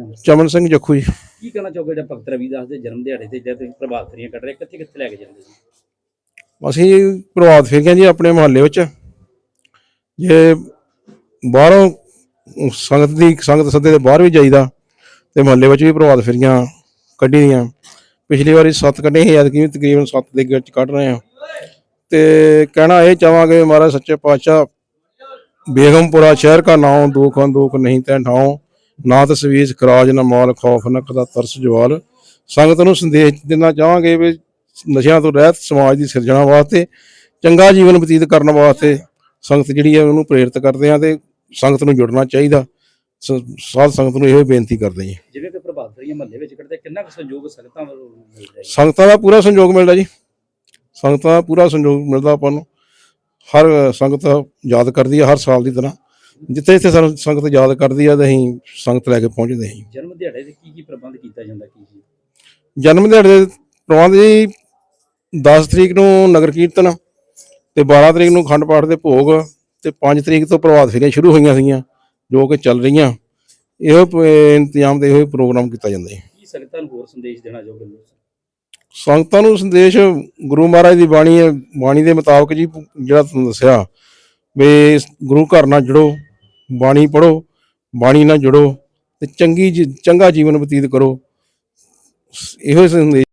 ਚਮਨ ਸਿੰਘ ਜੱਖੂ ਜੀ। ਕੀ ਕਹਿਣਾ ਚਾਹੋਗੇ ਜਿਹੜਾ ਭਗਤ ਰਵਿਦਾਸ ਦੇ ਜਨਮ ਦਿਹਾੜੇ ਤੇ ਜਦ ਤੁਸੀਂ ਪ੍ਰਭਾਤ ਫੇਰੀਆਂ ਕੱਢ ਰਹੇ ਕਿੱਥੇ ਕਿੱਥੇ ਲੈ ਕੇ ਜਾਂਦੇ ਸੀ? ਅਸੀਂ ਪ੍ਰਭਾਤ ਫੇਰੀਆਂ ਜੀ ਆਪਣੇ ਮੁਹੱਲੇ ਵਿੱਚ। ਜੇ ਬਾਹਰੋਂ ਸੰਗਤ ਦੀ ਸੰਗਤ ਸੱਦੇ ਦੇ ਬਾਹਰ ਵੀ ਜਾਈਦਾ ਤੇ ਮੁਹੱਲੇ ਵਿੱਚ ਵੀ ਪ੍ਰਭਾਤ ਫੇਰੀਆਂ ਕੱਢੀ ਦੀਆਂ। ਪਿਛਲੀ ਵਾਰੀ 7 ਕੱਢੇ ਸੀ ਐਤਕੀ ਵੀ ਤਕਰੀਬਨ 7 ਦੇ ਵਿੱਚ ਕੱਢ ਰਹੇ ਆ ਤੇ ਕਹਿਣਾ ਇਹ ਚਾਹਾਂਗੇ ਮਹਾਰਾਜ ਸੱਚੇ ਪਾਤਸ਼ਾਹ ਬੇਗਮਪੁਰਾ ਸ਼ਹਿਰ ਕਾ ਨਾਮ ਦੁਖਾਂ ਦੁਖ ਨਹੀਂ ਤੈ ਠਾਉ। ਨਾ ਤਸਵੀਰ ਖਰਾਜ ਨਾ ਮਾਲ ਖੌਫ ਨਾ ਕਦਾ ਤਰਸ ਜਵਾਲ। ਸੰਗਤ ਨੂੰ ਸੰਦੇਸ਼ ਦੇਣਾ ਚਾਹਾਂਗੇ ਵੀ ਨਸ਼ਿਆਂ ਤੋਂ ਰਹਿਤ ਸਮਾਜ ਦੀ ਸਿਰਜਣਾ ਵਾਸਤੇ ਚੰਗਾ ਜੀਵਨ ਬਤੀਤ ਕਰਨ ਵਾਸਤੇ ਸੰਗਤ ਜਿਹੜੀ ਹੈ ਉਹਨੂੰ ਪ੍ਰੇਰਿਤ ਕਰਦੇ ਆ ਤੇ ਸੰਗਤ ਨੂੰ ਜੁੜਨਾ ਚਾਹੀਦਾ। ਸਾਧ ਸੰਗਤ ਨੂੰ ਇਹੋ ਬੇਨਤੀ ਕਰਦੇ ਜੀ। ਜਿਵੇਂ ਕਿ ਪ੍ਰਭਾਤ ਫੇਰੀਆਂ ਮਹੱਲੇ ਵਿੱਚ ਕੱਢਦੇ ਕਿੰਨਾ ਕੁ ਸਹਿਯੋਗ ਸੰਗਤਾਂ ਵੱਲੋਂ ਮਿਲਦਾ ਹੈ ਸੰਗਤਾਂ ਦਾ ਪੂਰਾ ਸੰਯੋਗ ਮਿਲਦਾ ਜੀ। ਸੰਗਤਾਂ ਦਾ ਪੂਰਾ ਸੰਯੋਗ ਮਿਲਦਾ ਆਪਾਂ ਨੂੰ। ਹਰ ਸੰਗਤ ਯਾਦ ਕਰਦੀ ਹੈ ਹਰ ਸਾਲ ਦੀ ਤਰ੍ਹਾਂ। ਜਿੱਥੇ ਜਿੱਥੇ ਸਾਨੂੰ ਸੰਗਤ ਯਾਦ ਕਰਦੀ ਆ ਤੇ ਅਸੀਂ ਸੰਗਤ ਲੈ ਕੇ ਪਹੁੰਚਦੇ ਹਾਂ। ਜਨਮ ਦਿਹਾੜੇ ਤੇ ਕੀ ਕੀ ਪ੍ਰਬੰਧ ਕੀਤਾ ਜਾਂਦਾ ਕੀ ਕੀ? ਜਨਮ ਦਿਹਾੜੇ ਦੇ ਪ੍ਰਬੰਧ ਜੀ 10 ਤਰੀਕ ਨੂੰ ਨਗਰ ਕੀਰਤਨ ਤੇ 12 ਤਰੀਕ ਨੂੰ ਖੰਡ ਪਾਠ ਦੇ ਭੋਗ ਤੇ 5 ਤਰੀਕ ਤੋਂ ਪ੍ਰਭਾਤ ਫੇਰੀਆਂ ਸ਼ੁਰੂ ਹੋਈਆਂ ਸੀਗੀਆਂ ਜੋ ਕਿ ਚੱਲ ਰਹੀਆਂ। ਇਹੋ ਇੰਤਜ਼ਾਮ ਤੇ ਇਹੋ ਹੀ ਪ੍ਰੋਗਰਾਮ ਕੀਤਾ ਜਾਂਦਾ ਹੈ। ਕੀ ਸੰਗਤਾਂ ਨੂੰ ਹੋਰ ਸੰਦੇਸ਼ ਦੇਣਾ ਚਾਹੋਗੇ ਸੰਗਤਾਂ ਨੂੰ ਸੰਦੇਸ਼ ਗੁਰੂ ਮਹਾਰਾਜ ਦੀ ਬਾਣੀ ਹੈ ਬਾਣੀ ਦੇ ਮੁਤਾਬਕ ਜੀ ਜਿਹੜਾ ਤੁਹਾਨੂੰ ਦੱਸਿਆ ਵੀ ਗੁਰੂ ਘਰ ਨਾਲ ਜੁੜੋ। ਬਾਣੀ ਪੜੋ ਬਾਣੀ ਨਾਲ ਜੁੜੋ ਤੇ ਚੰਗੀ ਜੀ- ਚੰਗਾ ਜੀਵਨ ਬਤੀਤ ਕਰੋ। ਇਹੋ ਹੀ ਸੰਦੇਸ਼